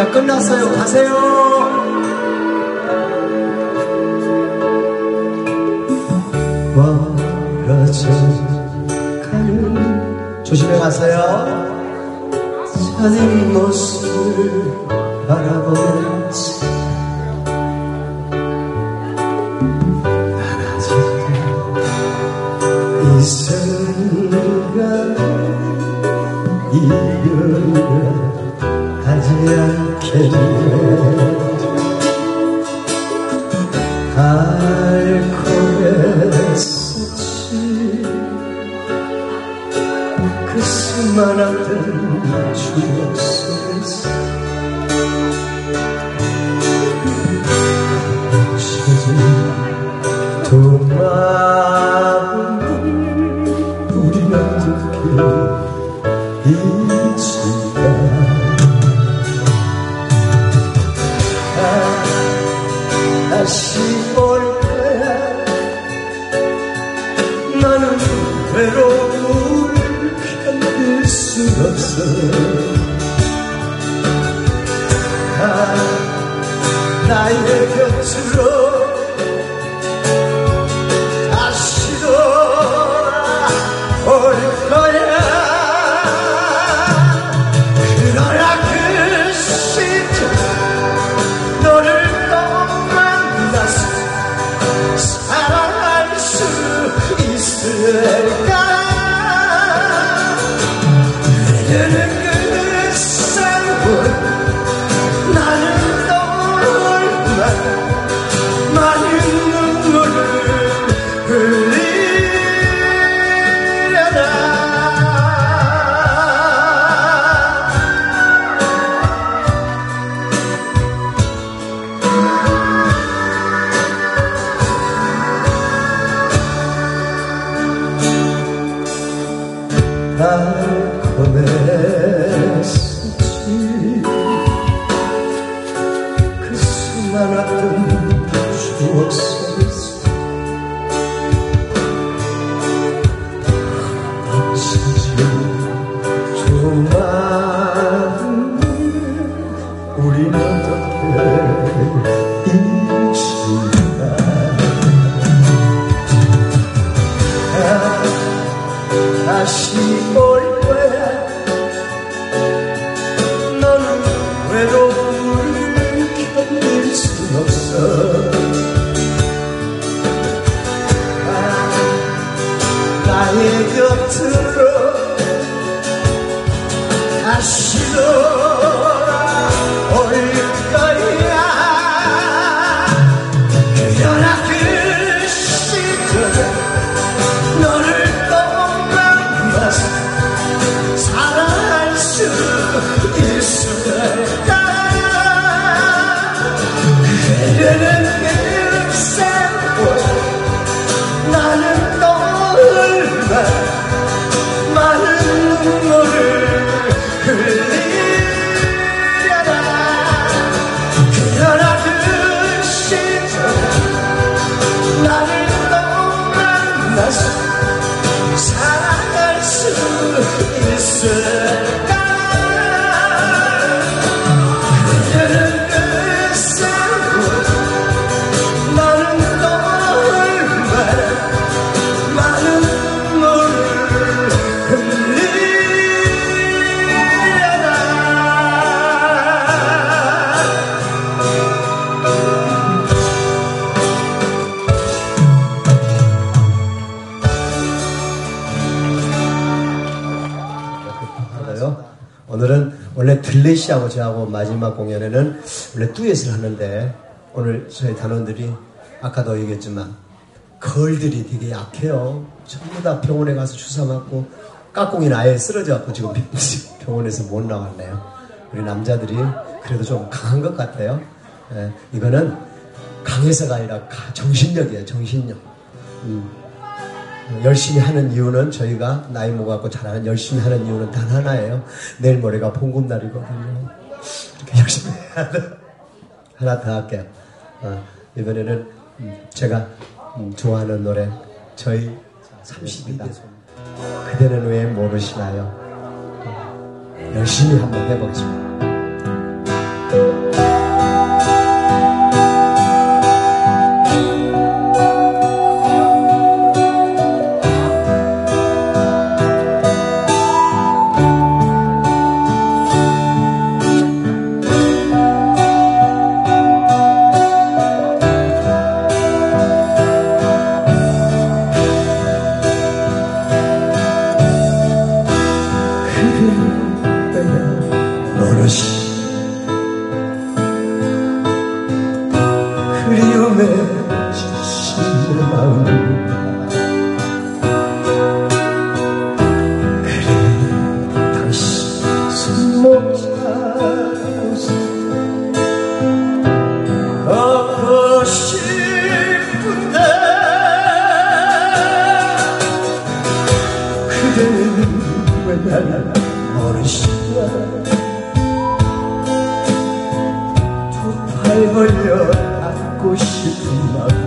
자, 끝났어요. 가세요. 멀어져 가는 조심해 가세요. 자네 모습을 바라보면 그 수많았던 추억 속에서 나 come in. 나의 곁으로 다시 돌 원래 들레시하고 저하고 마지막 공연에는 원래 듀엣을 하는데 오늘 저희 단원들이 아까도 얘기했지만 걸들이 되게 약해요. 전부 다 병원에 가서 주사 맞고 깍공이는 아예 쓰러져 갖고 지금 병원에서 못 나왔네요. 우리 남자들이 그래도 좀 강한 것 같아요. 예, 이거는 강해서가 아니라 가- 정신력이에요. 정신력. 음. 열심히 하는 이유는 저희가 나이 먹어갖고 잘하는 열심히 하는 이유는 단 하나예요. 내일 모레가 봉급 날이거든요. 이렇게 열심히 해야 돼. 하나 더 할게요. 어, 이번에는 음, 제가 음, 좋아하는 노래 저희 30이다. 그대는 왜 모르시나요? 어, 열심히 한번 해보겠습니다. 싶은데 그대는 왜 나를 모르시나 두팔 벌려 안고 싶은 마음.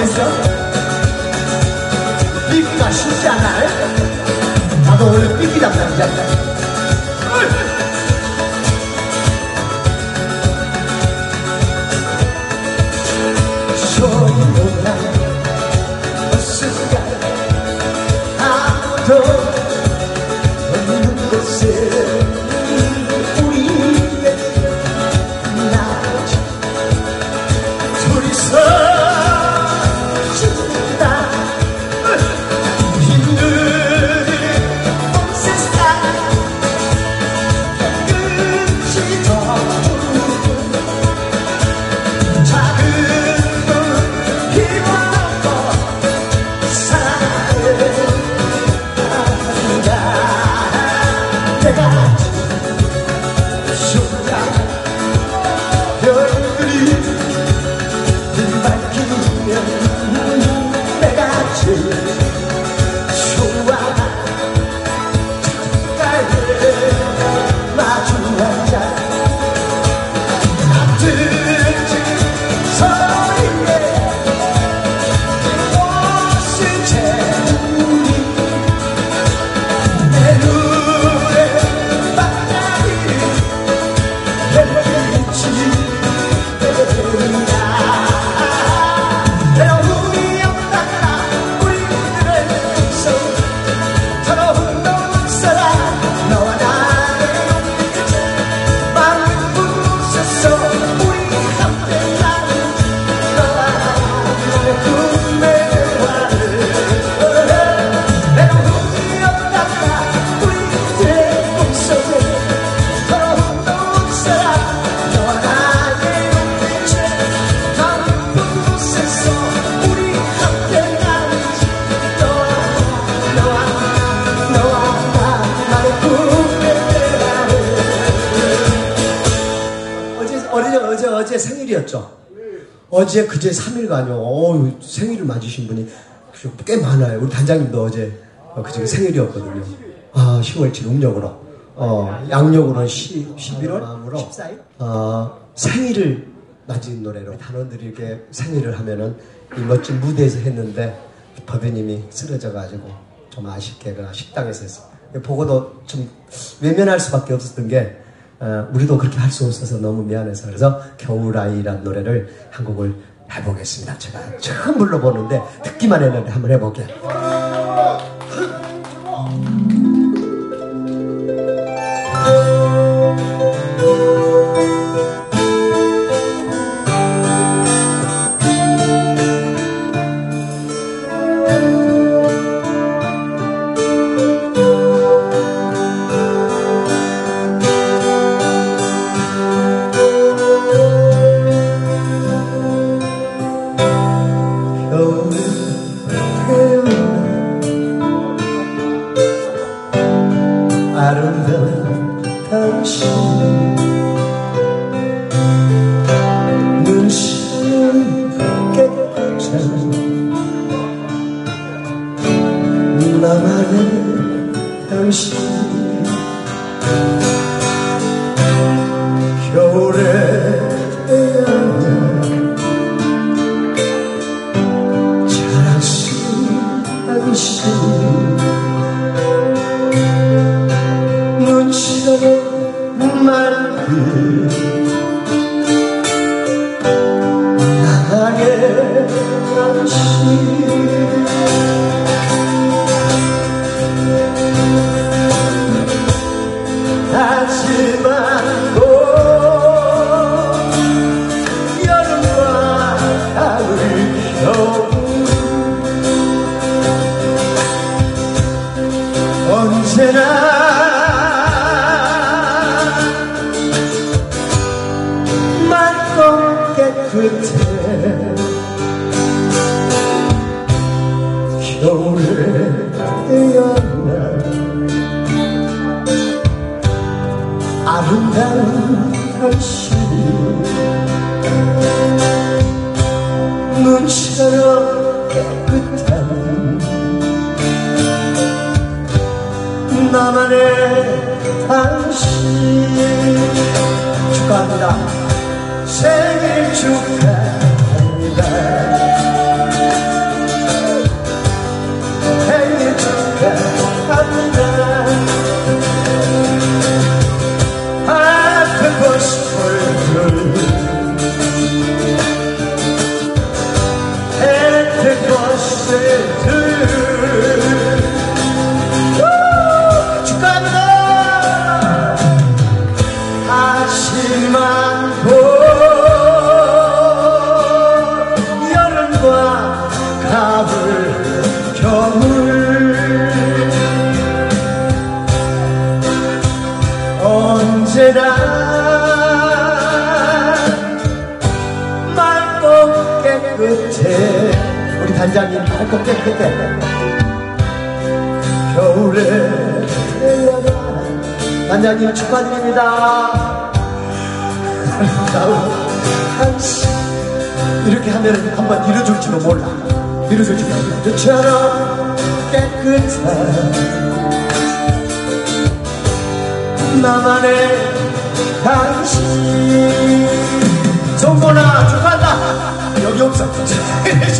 오늘 많이 했어? 삐기가 생일이었죠. 어제 그제 3일간요. 어우 생일을 맞으신 분이 꽤 많아요. 우리 단장님도 어제 어, 그제 생일이었거든요. 아 10월 7일 음력으로 어 양력으로는 10, 11월 14일 어 생일을 맞은 노래로 단원들이 이렇게 생일을 하면은 이 멋진 무대에서 했는데 법연님이 쓰러져가지고 좀 아쉽게 그 식당에서 했어요. 보고도 좀 외면할 수밖에 없었던 게 어, 우리도 그렇게 할 수 없어서 너무 미안해서 그래서 겨울아이란 노래를 한 곡을 해보겠습니다. 제가 처음 불러보는데 듣기만 했는데 한번 해볼게요. 아름다운 당신 나만의 당신. 축하합니다. 생일 축하 맑고 깨끗해 겨울에 단장님 축하드립니다. 한시 이렇게 하면 한번 이뤄줄지도 몰라. 이뤄줄지도 몰라. 너처럼 깨끗한 나만의 당신. 정보나 축하한다. 여기 없어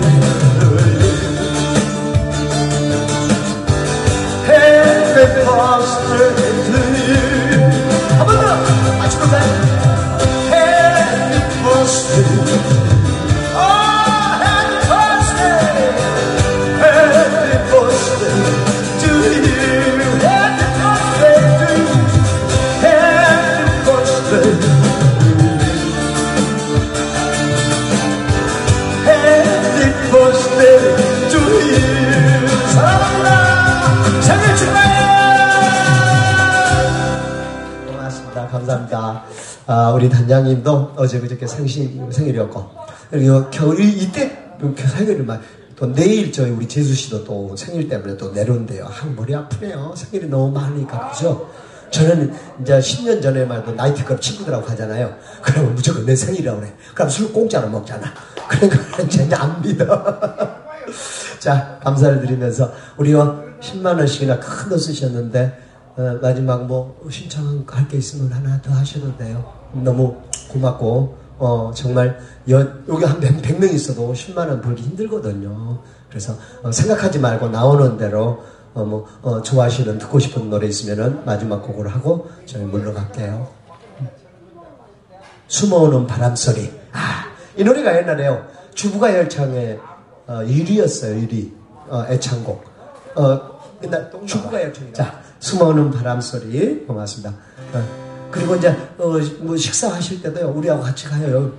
아, 우리 단장님도 어제 그저께 생일이었고 그리고 겨울 이때 생일을 막 또 내일 저희 우리 재수 씨도 또 생일 때문에 또 내려온대요. 아, 머리 아프네요. 생일이 너무 많으니까 그죠? 저는 이제 10년 전에만 해도 나이트클럽 친구들하고 가잖아요. 그러면 무조건 내 생일이라고 그래. 그럼 술 공짜로 먹잖아. 그러니까 전혀 안 믿어. 자, 감사를 드리면서 우리가 10만 원씩이나 큰 돈 쓰셨는데 어, 마지막 뭐 신청할 게 있으면 하나 더 하셔도 돼요. 너무 고맙고 어, 정말 여, 여기 한 100, 100 명 있어도 10만 원 벌기 힘들거든요. 그래서 어, 생각하지 말고 나오는 대로 어, 뭐, 어, 좋아하시는 듣고 싶은 노래 있으면은 마지막 곡을 하고 저희 물러갈게요. 숨어오는 바람 소리. 아, 이 노래가 옛날에요. 주부가 열창의 어, 1위였어요. 1위. 어, 애창곡. 어, 옛날 주부가 열창이. 자, 숨어오는 바람 소리. 고맙습니다. 어, 그리고 이제 어, 뭐 식사하실 때도요. 우리하고 같이 가요.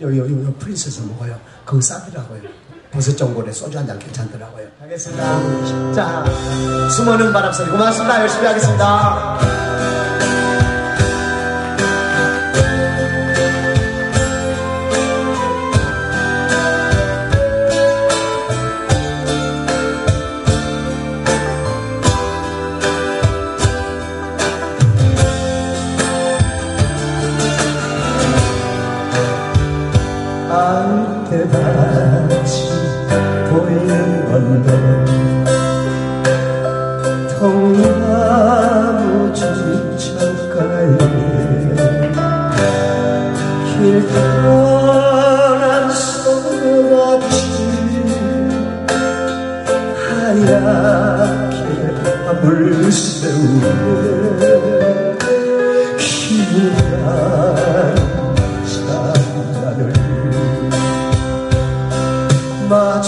여기 여기 여기 프린세스 먹어요. 거기 싸더라고요. 버섯 전골에 소주 한 잔 괜찮더라고요. 하겠습니다. 자, 숨어오는 바람 소리. 고맙습니다. 열심히 하겠습니다. 마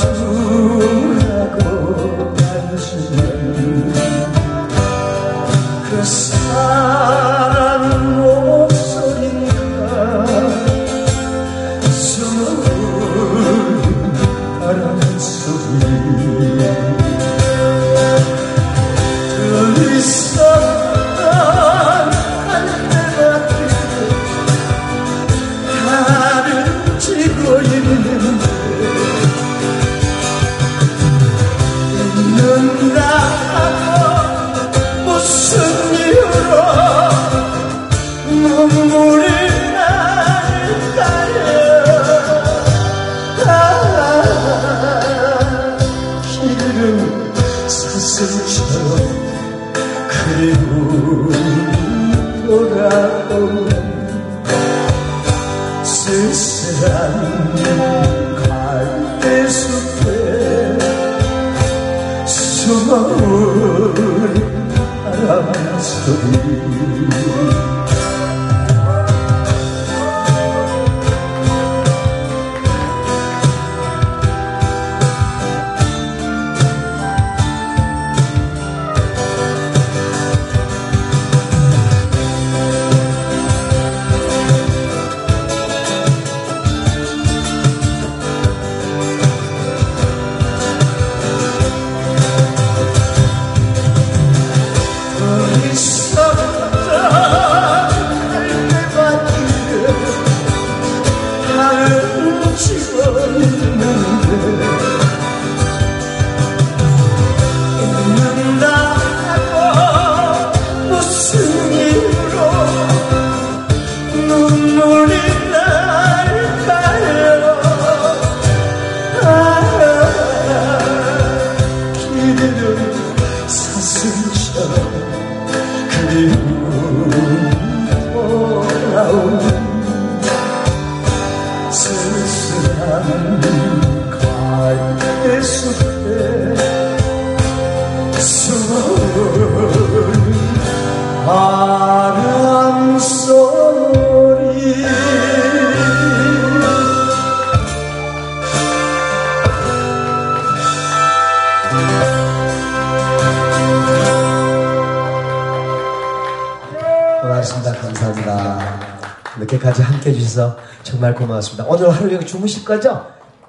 해주셔서 정말 고맙습니다. 오늘 하루 종일 주무실 거죠?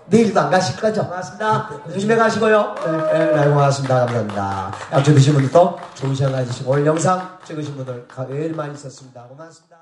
내일도 안 가실 거죠? 고맙습니다. 조심해 가시고요. 네, 네, 네, 고맙습니다. 감사합니다. 약주 드신 분들도 좋은 시간 가지시고 오늘 영상 찍으신 분들 가을 많이 있었습니다. 고맙습니다.